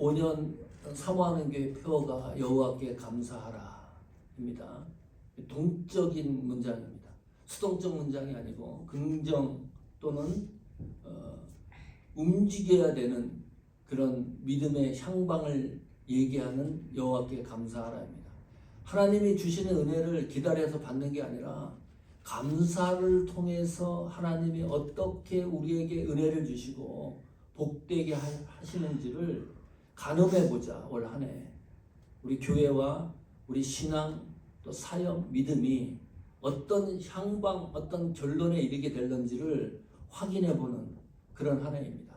5년 사모하는 교회 표어가 여호와께 감사하라 입니다. 동적인 문장입니다. 수동적 문장이 아니고 긍정 또는 어, 움직여야 되는 그런 믿음의 향방을 얘기하는 여호와께 감사하라입니다. 하나님이 주시는 은혜를 기다려서 받는 게 아니라 감사를 통해서 하나님이 어떻게 우리에게 은혜를 주시고 복되게 하- 하시는지를 가늠해 보자 올 한 해 우리 교회와 우리 신앙 또 사역 믿음이 어떤 향방 어떤 결론에 이르게 될는지를 확인해 보는 그런 한 해입니다.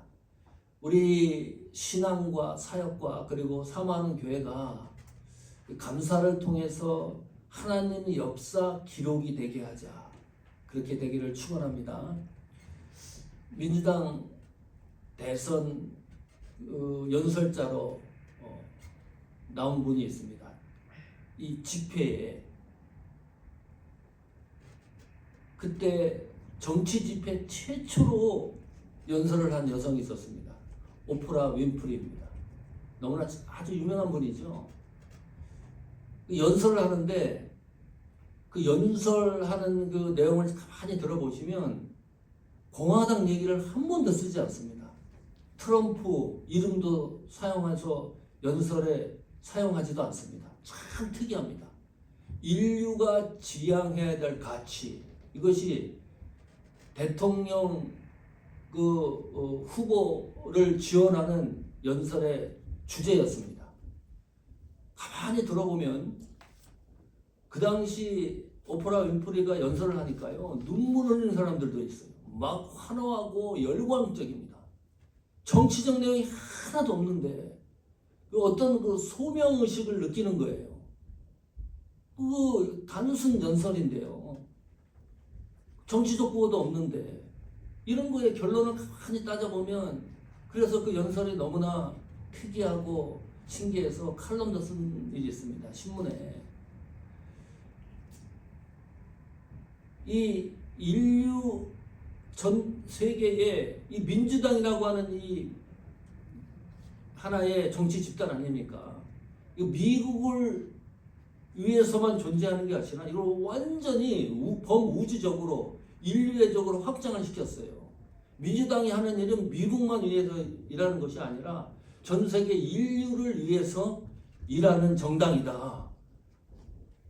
우리 신앙과 사역과 그리고 사모하는 교회가 그 감사를 통해서 하나님의 역사 기록이 되게 하자 그렇게 되기를 축원합니다. 민주당 대선 어, 연설자로 어, 나온 분이 있습니다. 이 집회에 그때 정치 집회 최초로 연설을 한 여성이 있었습니다. 오프라 윈프리입니다. 너무나 아주 유명한 분이죠. 그 연설을 하는데 그 연설하는 그 내용을 가만히 들어보시면 공화당 얘기를 한 번도 쓰지 않습니다. 트럼프 이름도 사용해서 연설에 사용하지도 않습니다. 참 특이합니다. 인류가 지향해야 될 가치 이것이 대통령 그 어, 후보를 지원하는 연설의 주제였습니다. 가만히 들어보면 그 당시 오프라 윈프리가 연설을 하니까요 눈물 흘리는 사람들도 있어요. 막 환호하고 열광적입니다. 정치적 내용이 하나도 없는데 그 어떤 그 소명 의식을 느끼는 거예요. 그 단순 연설인데요. 정치적 구호도 없는데 이런 거에 결론을 가만히 따져보면 그래서 그 연설이 너무나 특이하고 신기해서 칼럼도 쓴 일이 있습니다. 신문에. 이 인류 전 세계에 이 민주당이라고 하는 이 하나의 정치 집단 아닙니까? 이 미국을 위해서만 존재하는 게 아니라 이걸 완전히 우- 범우주적으로 인류애적으로 확장을 시켰어요. 민주당이 하는 일은 미국만 위해서 일하는 것이 아니라 전 세계 인류를 위해서 일하는 정당이다.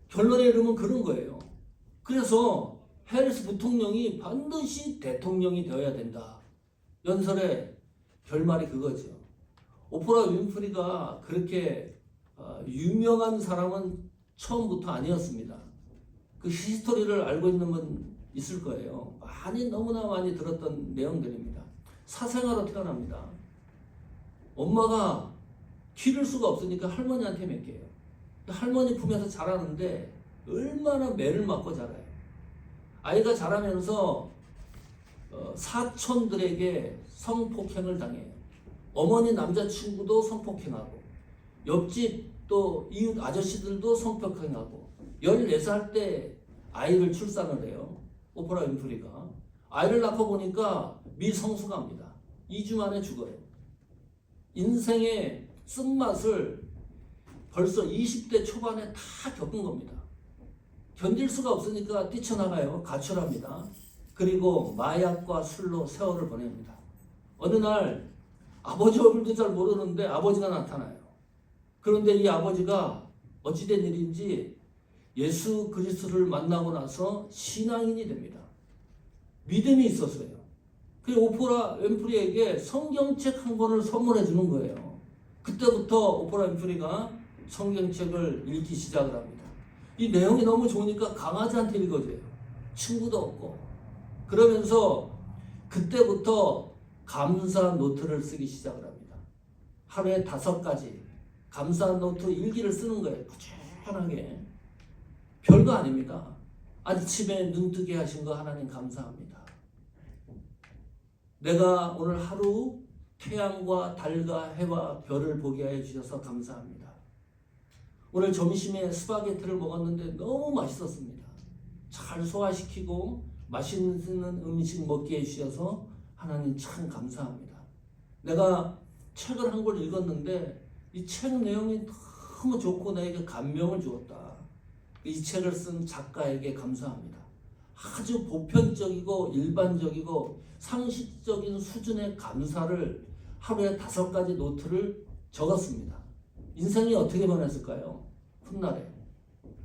결론에 이르면 그런 거예요. 그래서 해리스 부통령이 반드시 대통령이 되어야 된다. 연설의 결말이 그거죠. 오프라 윈프리가 그렇게 어, 유명한 사람은 처음부터 아니었습니다. 그 히스토리를 알고 있는 분 있을 거예요. 많이 너무나 많이 들었던 내용들입니다. 사생아로 태어납니다. 엄마가 기를 수가 없으니까 할머니한테 맡겨요. 할머니 품에서 자라는데 얼마나 매를 맞고 자라요. 아이가 자라면서 어, 사촌들에게 성폭행을 당해요. 어머니 남자친구도 성폭행하고 옆집 또 이웃 아저씨들도 성폭행하고 14살 때 아이를 출산을 해요. 오프라 윈프리가. 아이를 낳고 보니까 미성숙합니다. 2주 만에 죽어요. 인생의 쓴맛을 벌써 20대 초반에 다 겪은 겁니다. 견딜 수가 없으니까 뛰쳐나가요. 가출합니다. 그리고 마약과 술로 세월을 보냅니다. 어느 날 아버지 얼굴도 잘 모르는데 아버지가 나타나요. 그런데 이 아버지가 어찌된 일인지 예수 그리스도를 만나고 나서 신앙인이 됩니다. 믿음이 있었어요. 그 오프라 윈프리에게 성경책 한 권을 선물해 주는 거예요. 그때부터 오프라 윈프리가 성경책을 읽기 시작을 합니다. 이 내용이 너무 좋으니까 강아지한테 읽어줘요. 친구도 없고. 그러면서 그때부터 감사 노트를 쓰기 시작을 합니다. 하루에 다섯 가지 감사 노트 일기를 쓰는 거예요. 꾸준하게. 별거 아닙니다. 아침에 눈 뜨게 하신 거 하나님 감사합니다. 내가 오늘 하루 태양과 달과 해와 별을 보게 하여 주셔서 감사합니다. 오늘 점심에 스파게티를 먹었는데 너무 맛있었습니다. 잘 소화시키고 맛있는 음식 먹게 해주셔서 하나님 참 감사합니다. 내가 책을 한 권 읽었는데 이 책 내용이 너무 좋고 나에게 감명을 주었다. 이 책을 쓴 작가에게 감사합니다. 아주 보편적이고 일반적이고 상식적인 수준의 감사를 하루에 다섯 가지 노트를 적었습니다. 인생이 어떻게 변했을까요? 훗날에.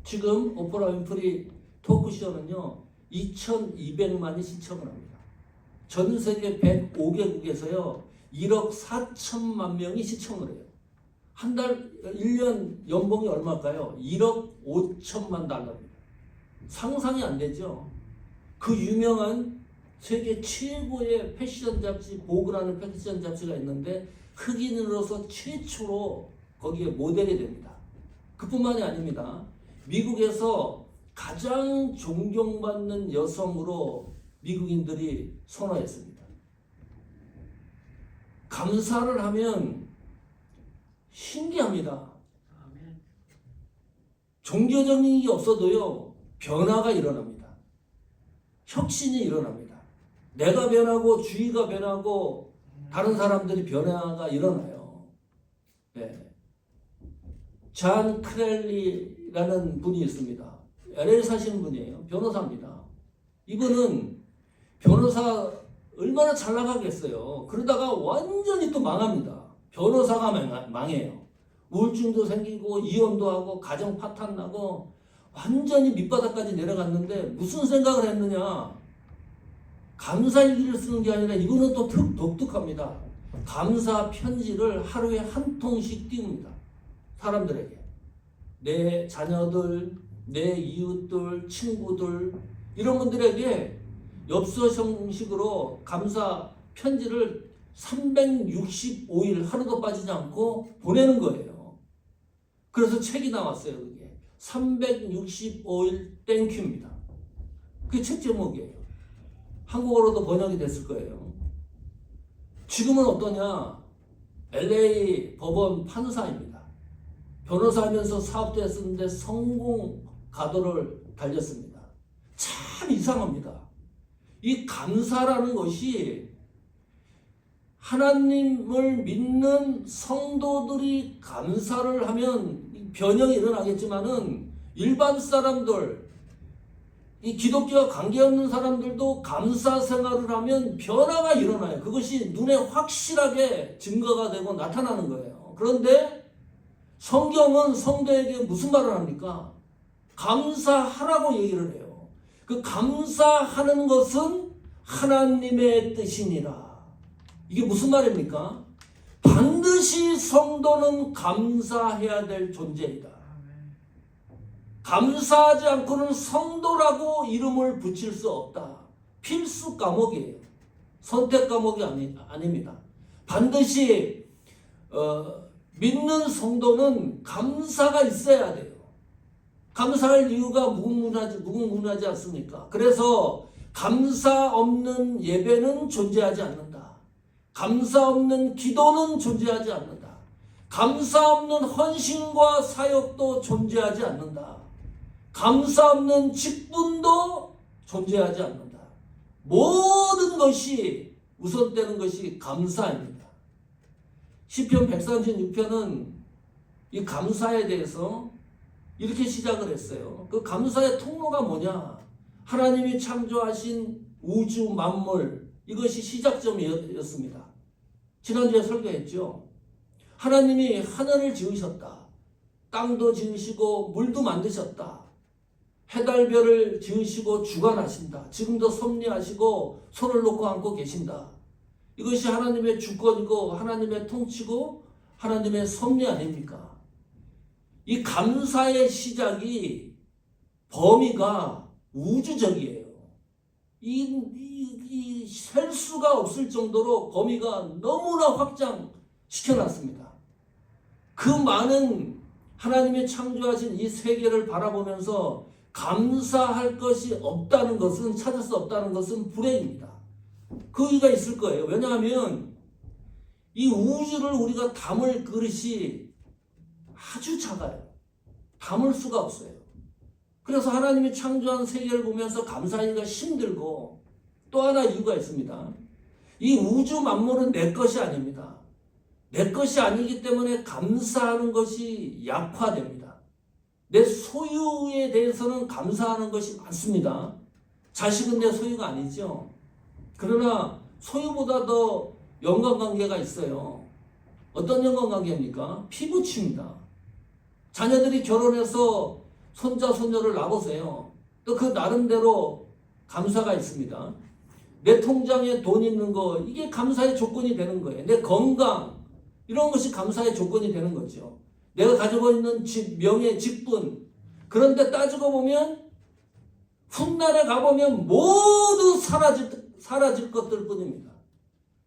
지금 오프라 윈프리 토크쇼는요, 2,200만이 신청을 합니다. 전 세계 105개국에서요, 1억 4천만 명이 시청을 해요. 한 달, 1년 연봉이 얼마일까요? 1억 5천만 달러입니다. 상상이 안 되죠? 그 유명한 세계 최고의 패션 잡지, 보그라는 패션 잡지가 있는데 흑인으로서 최초로 거기에 모델이 됩니다. 그뿐만이 아닙니다. 미국에서 가장 존경받는 여성으로 미국인들이 선호했습니다. 감사를 하면 신기합니다. 종교적인 게 없어도요, 변화가 일어납니다. 혁신이 일어납니다. 내가 변하고 주위가 변하고 다른 사람들이 변화가 일어나요. 네. 잔 크렐리라는 분이 있습니다. LA 사시는 분이에요. 변호사입니다. 이분은 변호사 얼마나 잘 나가겠어요. 그러다가 완전히 또 망합니다. 변호사가 망- 망해요. 우울증도 생기고 이혼도 하고 가정 파탄 나고 완전히 밑바닥까지 내려갔는데 무슨 생각을 했느냐? 감사 일기를 쓰는 게 아니라 이거는 또 특, 독특합니다. 감사 편지를 하루에 한 통씩 띄웁니다. 사람들에게. 내 자녀들, 내 이웃들, 친구들, 이런 분들에게 엽서 형식으로 감사 편지를 365일 하루도 빠지지 않고 보내는 거예요. 그래서 책이 나왔어요, 그게. 365일 땡큐입니다. 그게 책 제목이에요. 한국어로도 번역이 됐을 거예요. 지금은 어떠냐? LA 법원 판사입니다. 변호사 하면서 사업도 했었는데 성공 가도를 달렸습니다. 참 이상합니다. 이 감사라는 것이 하나님을 믿는 성도들이 감사를 하면 변형이 일어나겠지만은 일반 사람들 이 기독교와 관계없는 사람들도 감사 생활을 하면 변화가 일어나요. 그것이 눈에 확실하게 증거가 되고 나타나는 거예요. 그런데 성경은 성도에게 무슨 말을 합니까? 감사하라고 얘기를 해요. 그 감사하는 것은 하나님의 뜻이니라. 이게 무슨 말입니까? 반드시 성도는 감사해야 될 존재이다. 감사하지 않고는 성도라고 이름을 붙일 수 없다. 필수 과목이에요. 선택 과목이 아니, 아닙니다. 반드시 어, 믿는 성도는 감사가 있어야 돼요. 감사할 이유가 무궁무진하지, 무궁무진하지 않습니까? 그래서 감사 없는 예배는 존재하지 않는다. 감사 없는 기도는 존재하지 않는다. 감사 없는 헌신과 사역도 존재하지 않는다. 감사 없는 직분도 존재하지 않는다. 모든 것이 우선되는 것이 감사입니다. 시편 136편은 이 감사에 대해서 이렇게 시작을 했어요. 그 감사의 통로가 뭐냐? 하나님이 창조하신 우주 만물 이것이 시작점이었습니다. 지난주에 설교했죠. 하나님이 하늘을 지으셨다. 땅도 지으시고 물도 만드셨다. 해달별을 지으시고 주관하신다. 지금도 섭리하시고 손을 놓고 앉고 계신다. 이것이 하나님의 주권이고 하나님의 통치고 하나님의 섭리 아닙니까? 이 감사의 시작이 범위가 우주적이에요. 이, 이, 이, 셀 수가 없을 정도로 범위가 너무나 확장시켜놨습니다. 그 많은 하나님이 창조하신 이 세계를 바라보면서 감사할 것이 없다는 것은 찾을 수 없다는 것은 불행입니다. 그 이유가 있을 거예요. 왜냐하면 이 우주를 우리가 담을 그릇이 아주 작아요. 담을 수가 없어요. 그래서 하나님이 창조한 세계를 보면서 감사하기가 힘들고 또 하나 이유가 있습니다. 이 우주 만물은 내 것이 아닙니다. 내 것이 아니기 때문에 감사하는 것이 약화됩니다. 내 소유에 대해서는 감사하는 것이 많습니다. 자식은 내 소유가 아니죠. 그러나 소유보다 더 연관관계가 있어요. 어떤 연관관계입니까? 피부치입니다. 자녀들이 결혼해서 손자, 손녀를 낳으세요. 또 그 나름대로 감사가 있습니다. 내 통장에 돈 있는 거, 이게 감사의 조건이 되는 거예요. 내 건강, 이런 것이 감사의 조건이 되는 거죠. 내가 가지고 있는 집, 명예, 직분. 그런데 따지고 보면, 훗날에 가보면 모두 사라질, 사라질 것들 뿐입니다.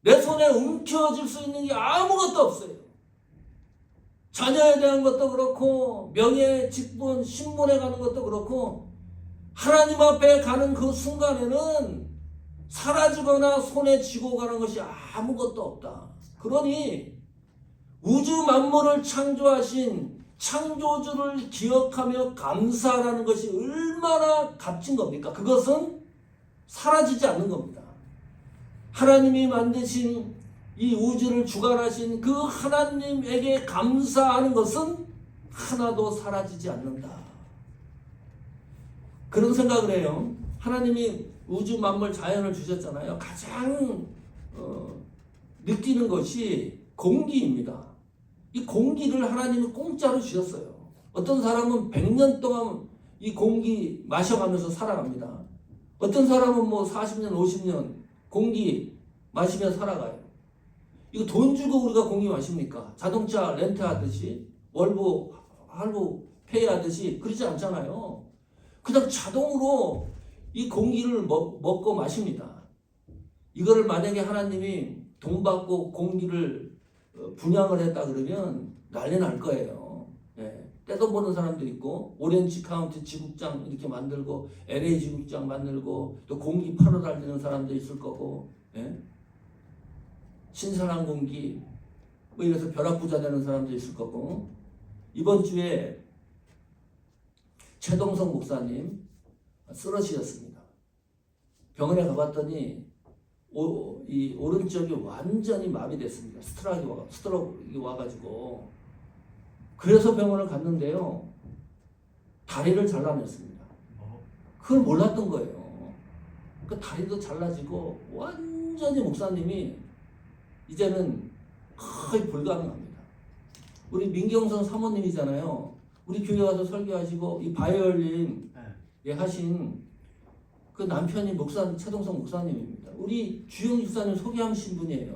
내 손에 움켜질 수 있는 게 아무것도 없어요. 자녀에 대한 것도 그렇고, 명예, 직분, 신분에 가는 것도 그렇고, 하나님 앞에 가는 그 순간에는 사라지거나 손에 쥐고 가는 것이 아무것도 없다. 그러니 우주 만물을 창조하신 창조주를 기억하며 감사하라는 것이 얼마나 값진 겁니까? 그것은 사라지지 않는 겁니다. 하나님이 만드신 이 우주를 주관하신 그 하나님에게 감사하는 것은 하나도 사라지지 않는다. 그런 생각을 해요. 하나님이 우주 만물 자연을 주셨잖아요. 가장 어, 느끼는 것이 공기입니다. 이 공기를 하나님이 공짜로 주셨어요. 어떤 사람은 100년 동안 이 공기 마셔가면서 살아갑니다. 어떤 사람은 뭐 40년, 50년 공기 마시며 살아가요. 이거 돈 주고 우리가 공기 마십니까? 자동차 렌트 하듯이 월보 할부 페이 하듯이 그러지 않잖아요. 그냥 자동으로 이 공기를 먹, 먹고 마십니다. 이거를 만약에 하나님이 돈 받고 공기를 어, 분양을 했다 그러면 난리 날 거예요. 예. 떼돈 버는 사람도 있고 오렌지 카운티 지국장 이렇게 만들고 LA 지국장 만들고 또 공기 팔아 다니는 사람도 있을 거고 예. 신선한 공기 뭐 이래서 벼락부자 되는 사람도 있을 거고 이번 주에 최동성 목사님 쓰러지셨습니다. 병원에 가봤더니 오, 이 오른쪽이 완전히 마비됐습니다. 스트로크가 와가지고 그래서 병원을 갔는데요. 다리를 잘라냈습니다. 그걸 몰랐던 거예요. 그 다리도 잘라지고 완전히 목사님이 이제는 거의 불가능합니다. 우리 민경선 사모님이잖아요. 우리 교회 와서 설교하시고 이 바이올린 예, 하신 그 남편이 목사 최동성 목사님입니다. 우리 주영 집사님 소개하신 분이에요.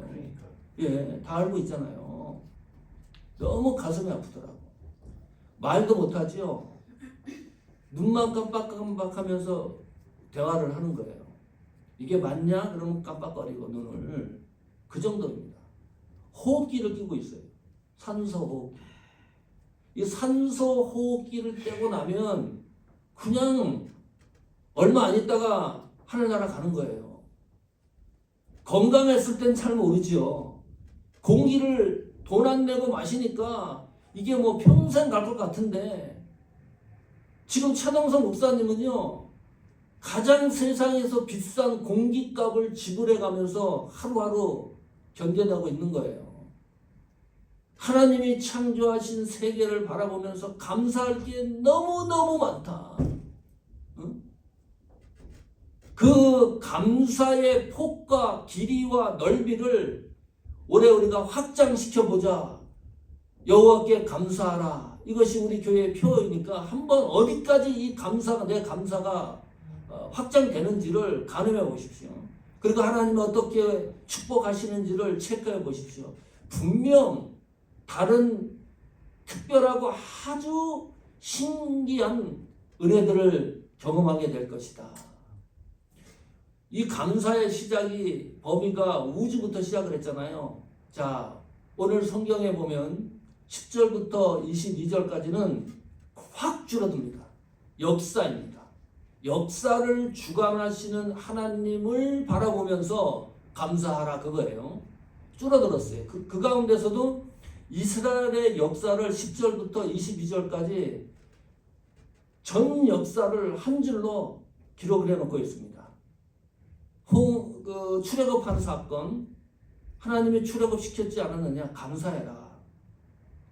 예, 다 알고 있잖아요. 너무 가슴이 아프더라고. 말도 못하지요. 눈만 깜빡깜빡하면서 대화를 하는 거예요. 이게 맞냐? 그러면 깜빡거리고 눈을 그 정도입니다. 호흡기를 끼고 있어요. 산소 호흡기. 이 산소 호흡기를 떼고 나면 그냥 얼마 안 있다가 하늘나라 가는 거예요. 건강했을 땐 잘 모르지요. 공기를 돈 안 내고 마시니까 이게 뭐 평생 갈 것 같은데 지금 차동선 목사님은요 가장 세상에서 비싼 공기값을 지불해 가면서 하루하루 견뎌내고 있는 거예요. 하나님이 창조하신 세계를 바라보면서 감사할 게 너무너무 많다. 응? 그 감사의 폭과 길이와 넓이를 올해 우리가 확장시켜 보자. 여호와께 감사하라. 이것이 우리 교회의 표어이니까 한번 어디까지 이 감사가 내 감사가 어, 확장되는지를 가늠해 보십시오. 그리고 하나님이 어떻게 축복하시는지를 체크해 보십시오. 분명 다른 특별하고 아주 신기한 은혜들을 경험하게 될 것이다. 이 감사의 시작이 범위가 우주부터 시작을 했잖아요. 자, 오늘 성경에 보면 10절부터 22절까지는 확 줄어듭니다. 역사입니다. 역사를 주관하시는 하나님을 바라보면서 감사하라 그거예요. 줄어들었어요. 그, 그 가운데서도 이스라엘의 역사를 10절부터 22절까지 전 역사를 한 줄로 기록을 해놓고 있습니다. 홍, 그 출애굽한 사건, 하나님이 출애굽 시켰지 않았느냐? 감사해라.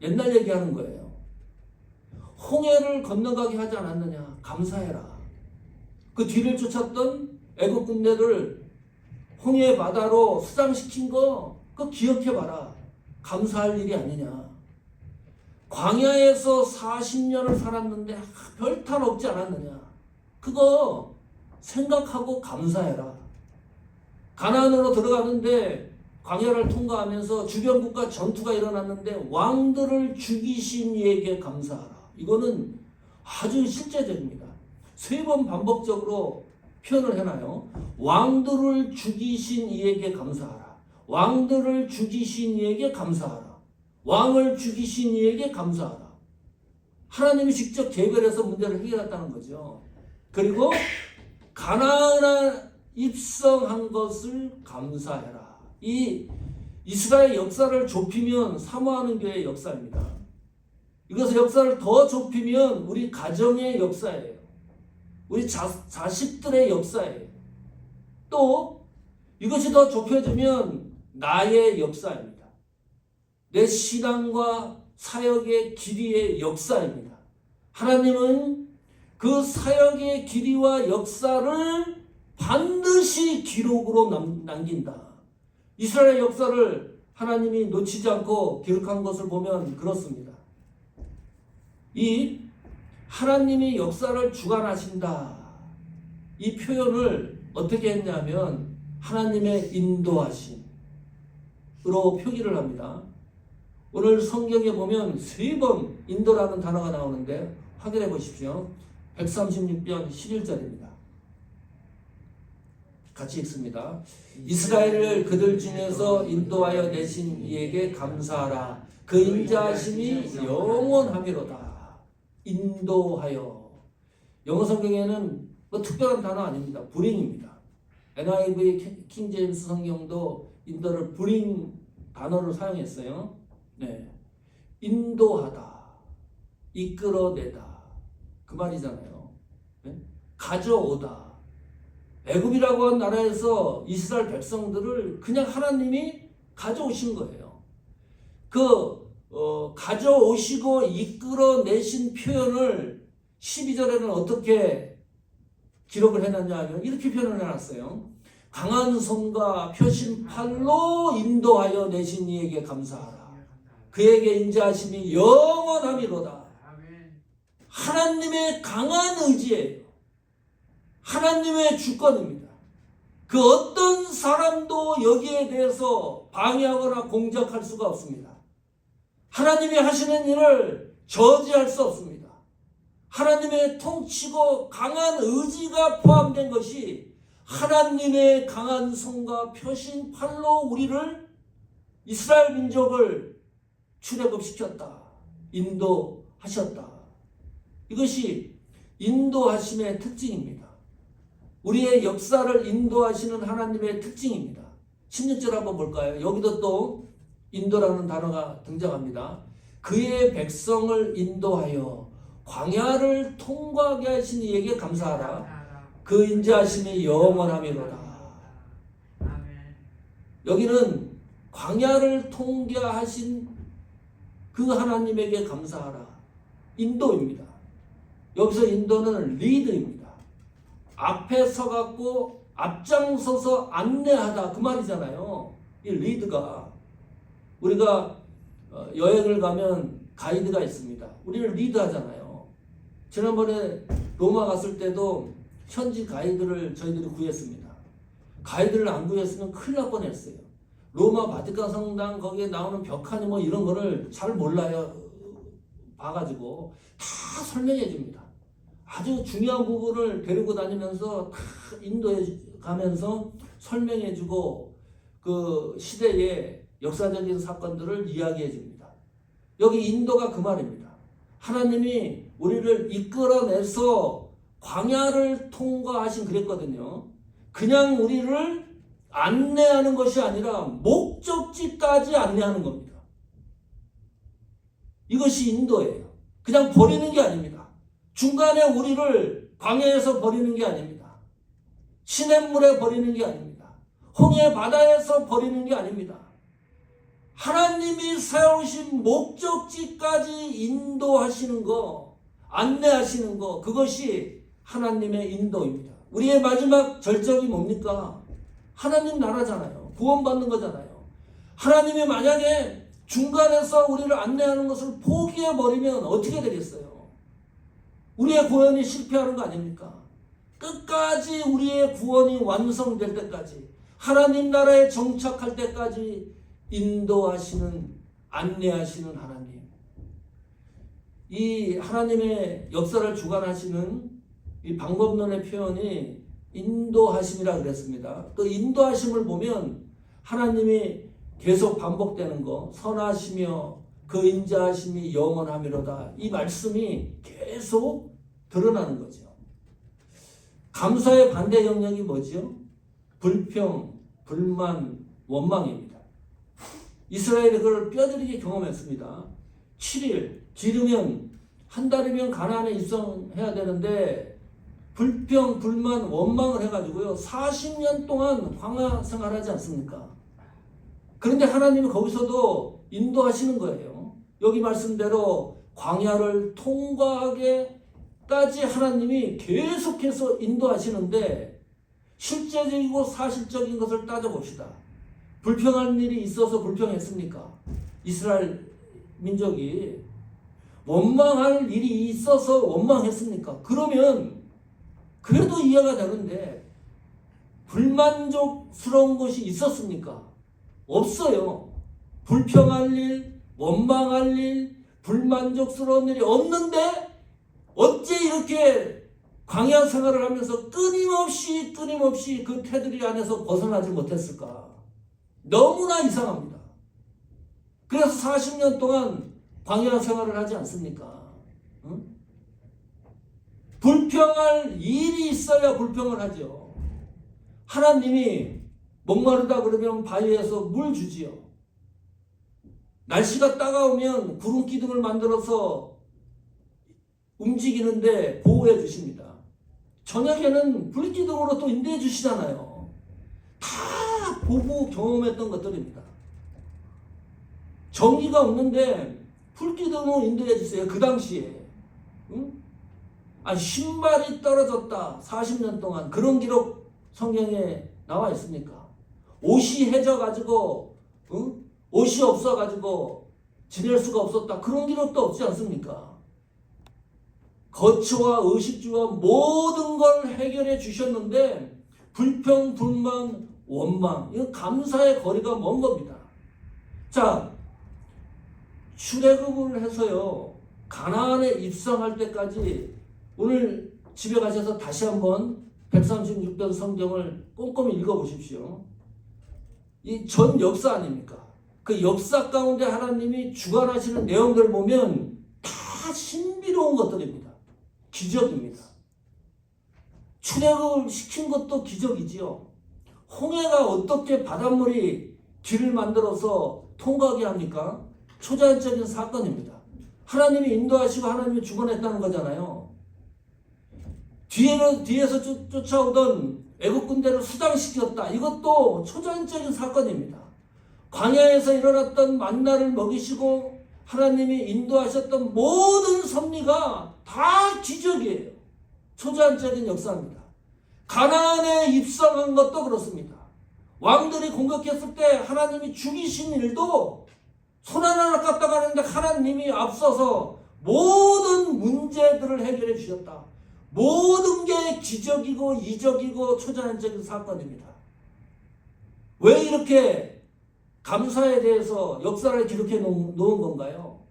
옛날 얘기하는 거예요. 홍해를 건너가게 하지 않았느냐? 감사해라. 그 뒤를 쫓았던 애국 군대를 홍해 바다로 수장시킨 거, 그 기억해봐라. 감사할 일이 아니냐. 광야에서 40년을 살았는데 별탈 없지 않았느냐. 그거 생각하고 감사해라. 가나안으로 들어가는데 광야를 통과하면서 주변 국가 전투가 일어났는데 왕들을 죽이신 이에게 감사하라. 이거는 아주 실제적입니다. 세 번 반복적으로 표현을 해놔요. 왕들을 죽이신 이에게 감사하라. 왕들을 죽이신 이에게 감사하라. 왕을 죽이신 이에게 감사하라. 하나님이 직접 개별해서 문제를 해결했다는 거죠. 그리고 가나안 입성한 것을 감사해라. 이 이스라엘 역사를 좁히면 사모하는 교회의 역사입니다. 이것의 역사를 더 좁히면 우리 가정의 역사예요. 우리 자, 자식들의 역사예요. 또 이것이 더 좁혀지면 나의 역사입니다. 내 신앙과 사역의 길이의 역사입니다. 하나님은 그 사역의 길이와 역사를 반드시 기록으로 남, 남긴다. 이스라엘 역사를 하나님이 놓치지 않고 기록한 것을 보면 그렇습니다. 이 하나님이 역사를 주관하신다. 이 표현을 어떻게 했냐면 하나님의 인도하심으로 표기를 합니다. 오늘 성경에 보면 세 번 인도라는 단어가 나오는데 확인해 보십시오. 136편 11절입니다. 같이 읽습니다. 이스라엘을 그들 중에서 인도하여 내신 이에게 감사하라. 그 인자하심이 영원하미로다. 인도하여. 영어 성경에는 뭐 특별한 단어 아닙니다. 브링입니다. NIV 킹 제임스 성경도 인도를 브링 단어를 사용했어요. 네. 인도하다. 이끌어내다. 그 말이잖아요. 네? 가져오다. 애굽이라고 한 나라에서 이스라엘 백성들을 그냥 하나님이 가져오신 거예요. 그 어, 가져오시고 이끌어내신 표현을 12절에는 어떻게 기록을 해놨냐 하면 이렇게 표현을 해놨어요. 강한 손과 표신 팔로 인도하여 내신 이에게 감사하라. 그에게 인자하심이 영원함이로다. 하나님의 강한 의지예요. 하나님의 주권입니다. 그 어떤 사람도 여기에 대해서 방해하거나 공작할 수가 없습니다. 하나님이 하시는 일을 저지할 수 없습니다. 하나님의 통치고 강한 의지가 포함된 것이 하나님의 강한 손과 표신 팔로 우리를 이스라엘 민족을 출애굽시켰다. 인도하셨다. 이것이 인도하심의 특징입니다. 우리의 역사를 인도하시는 하나님의 특징입니다. 16절 한번 볼까요? 여기도 또 인도라는 단어가 등장합니다. 그의 백성을 인도하여 광야를 통과하게 하신 이에게 감사하라. 그 인자하심이 영원함이로다. 여기는 광야를 통과하신 그 하나님에게 감사하라. 인도입니다. 여기서 인도는 리드입니다. 앞에 서갖고 앞장서서 안내하다 그 말이잖아요. 이 리드가 우리가 어, 여행을 가면 가이드가 있습니다. 우리를 리드하잖아요. 지난번에 로마 갔을 때도 현지 가이드를 저희들이 구했습니다. 가이드를 안 구했으면 큰일 날 뻔했어요. 로마 바티칸 성당 거기에 나오는 벽화니 뭐 이런 거를 잘 몰라요. 봐가지고 다 설명해 줍니다. 아주 중요한 부분을 데리고 다니면서 다 인도해 가면서 설명해 주고 그 시대의 역사적인 사건들을 이야기해 줍니다. 여기 인도가 그 말입니다. 하나님이 우리를 이끌어내서 광야를 통과하신 그랬거든요. 그냥 우리를 안내하는 것이 아니라 목적지까지 안내하는 겁니다. 이것이 인도예요. 그냥 버리는 게 아닙니다. 중간에 우리를 광야에서 버리는 게 아닙니다. 시냇물에 버리는 게 아닙니다. 홍해 바다에서 버리는 게 아닙니다. 하나님이 세우신 목적지까지 인도하시는 거, 안내하시는 거, 그것이 하나님의 인도입니다. 우리의 마지막 절정이 뭡니까? 하나님 나라잖아요. 구원받는 거잖아요. 하나님이 만약에 중간에서 우리를 안내하는 것을 포기해버리면 어떻게 되겠어요? 우리의 구원이 실패하는 거 아닙니까? 끝까지 우리의 구원이 완성될 때까지 하나님 나라에 정착할 때까지 인도하시는 안내하시는 하나님. 이 하나님의 역사를 주관하시는 이 방법론의 표현이 인도하심이라 그랬습니다. 그 인도하심을 보면 하나님이 계속 반복되는 거 선하시며 그 인자하심이 영원함이로다. 이 말씀이 계속 드러나는 거죠. 감사의 반대 영역이 뭐죠? 불평, 불만, 원망입니다. 이스라엘이 그걸 뼈저리게 경험했습니다. 7일 기르면 한 달이면 가나안에 입성해야 되는데 불평, 불만, 원망을 해가지고요 40년 동안 광야 생활하지 않습니까? 그런데 하나님은 거기서도 인도하시는 거예요. 여기 말씀대로 광야를 통과하게까지 하나님이 계속해서 인도하시는데 실제적이고 사실적인 것을 따져봅시다. 불평할 일이 있어서 불평했습니까? 이스라엘 민족이 원망할 일이 있어서 원망했습니까? 그러면 그래도 이해가 되는데 불만족스러운 것이 있었습니까? 없어요. 불평할 일, 원망할 일, 불만족스러운 일이 없는데 어째 이렇게 광야 생활을 하면서 끊임없이 끊임없이 그 테두리 안에서 벗어나지 못했을까? 너무나 이상합니다. 그래서 40년 동안 광야 생활을 하지 않습니까? 응? 불평할 일이 있어야 불평을 하죠. 하나님이 목마르다 그러면 바위에서 물 주지요. 날씨가 따가우면 구름 기둥을 만들어서 움직이는데 보호해 주십니다. 저녁에는 불 기둥으로 또 인도해 주시잖아요. 다 보고 경험했던 것들입니다. 전기가 없는데 불 기둥으로 인도해 주세요. 그 당시에. 응? 아니, 신발이 떨어졌다. 40년 동안. 그런 기록 성경에 나와 있습니까? 옷이 해져 가지고, 응? 옷이 없어가지고 지낼 수가 없었다. 그런 기록도 없지 않습니까? 거처와 의식주와 모든 걸 해결해 주셨는데, 불평, 불만, 원망. 이거 감사의 거리가 먼 겁니다. 자, 출애굽을 해서요. 가나안에 입성할 때까지 오늘 집에 가셔서 다시 한번 136편 성경을 꼼꼼히 읽어 보십시오. 이 전 역사 아닙니까? 그 역사 가운데 하나님이 주관하시는 내용들을 보면 다 신비로운 것들입니다. 기적입니다. 출애굽을 시킨 것도 기적이지요. 홍해가 어떻게 바닷물이 길을 만들어서 통과하게 합니까? 초자연적인 사건입니다. 하나님이 인도하시고 하나님이 주관했다는 거잖아요. 뒤에는 뒤에서 쫓, 쫓아오던 애국 군대를 수장시켰다. 이것도 초자연적인 사건입니다. 광야에서 일어났던 만나를 먹이시고 하나님이 인도하셨던 모든 섭리가 다 기적이에요. 초자연적인 역사입니다. 가나안에 입성한 것도 그렇습니다. 왕들이 공격했을 때 하나님이 죽이신 일도 손 하나 깎다 가는데 하나님이 앞서서 모든 문제들을 해결해 주셨다. 모든 게 기적이고 이적이고 초자연적인 사건입니다. 왜 이렇게 감사에 대해서 역사를 기록해 놓은 건가요?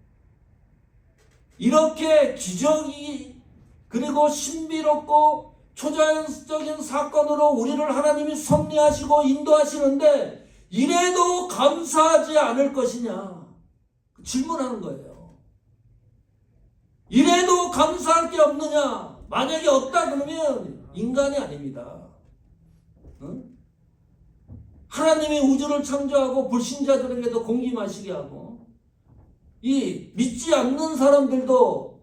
이렇게 기적이 그리고 신비롭고 초자연적인 사건으로 우리를 하나님이 섭리하시고 인도하시는데 이래도 감사하지 않을 것이냐 질문하는 거예요. 이래도 감사할 게 없느냐? 만약에 없다 그러면 인간이 아닙니다. 응? 하나님이 우주를 창조하고 불신자들에게도 공기 마시게 하고 이 믿지 않는 사람들도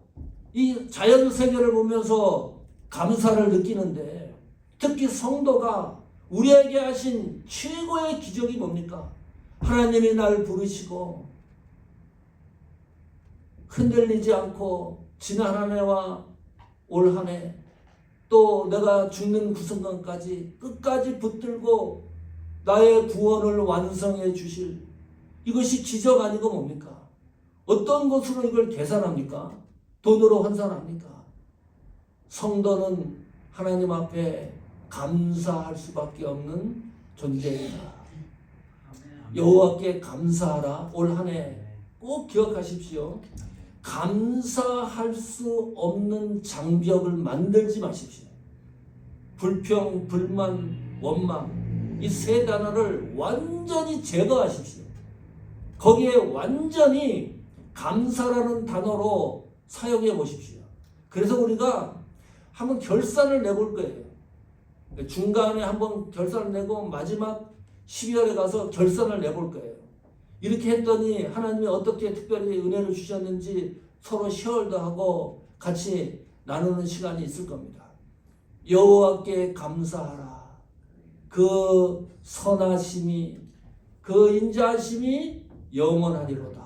이 자연 세계를 보면서 감사를 느끼는데 특히 성도가 우리에게 하신 최고의 기적이 뭡니까? 하나님이 날 부르시고 흔들리지 않고 지난 한 해와 올 한 해 또 내가 죽는 그 순간까지 끝까지 붙들고 나의 구원을 완성해 주실 이것이 기적 아니고 뭡니까? 어떤 것으로 이걸 계산합니까? 돈으로 환산합니까? 성도는 하나님 앞에 감사할 수밖에 없는 존재이다. 여호와께 감사하라. 올 한 해 꼭 기억하십시오. 감사할 수 없는 장벽을 만들지 마십시오. 불평, 불만, 원망 이 세 단어를 완전히 제거하십시오. 거기에 완전히 감사라는 단어로 사용해 보십시오. 그래서 우리가 한번 결산을 내볼 거예요. 중간에 한번 결산을 내고 마지막 12월에 가서 결산을 내볼 거예요. 이렇게 했더니 하나님이 어떻게 특별히 은혜를 주셨는지 서로 쉐어도 하고 같이 나누는 시간이 있을 겁니다. 여호와께 감사하라. 그 선하심이 그 인자하심이 영원하리로다.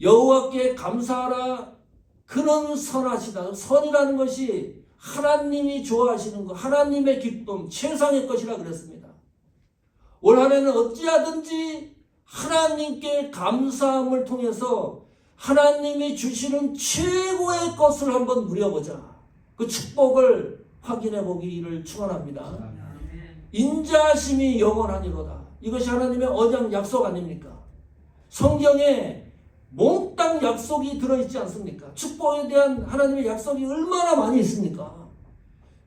여호와께 감사하라. 그는 선하시다. 선이라는 것이 하나님이 좋아하시는 것, 하나님의 기쁨, 최상의 것이라 그랬습니다. 올 한해는 어찌하든지 하나님께 감사함을 통해서 하나님이 주시는 최고의 것을 한번 누려보자. 그 축복을 확인해 보기를 축원합니다. 인자하심이 영원하니로다. 이것이 하나님의 언약 약속 아닙니까? 성경에 몽땅 약속이 들어있지 않습니까? 축복에 대한 하나님의 약속이 얼마나 많이 있습니까?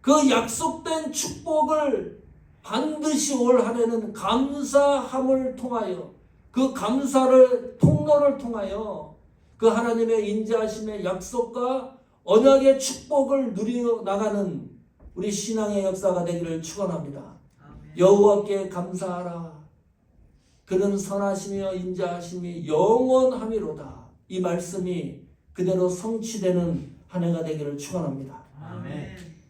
그 약속된 축복을 반드시 올 한 해는 감사함을 통하여 그 감사를 통로를 통하여 그 하나님의 인자하심의 약속과 언약의 축복을 누려 나가는 우리 신앙의 역사가 되기를 축원합니다. 여호와께 감사하라. 그는 선하시며 인자하심이 영원함이로다. 이 말씀이 그대로 성취되는 한 해가 되기를 축원합니다. 아멘.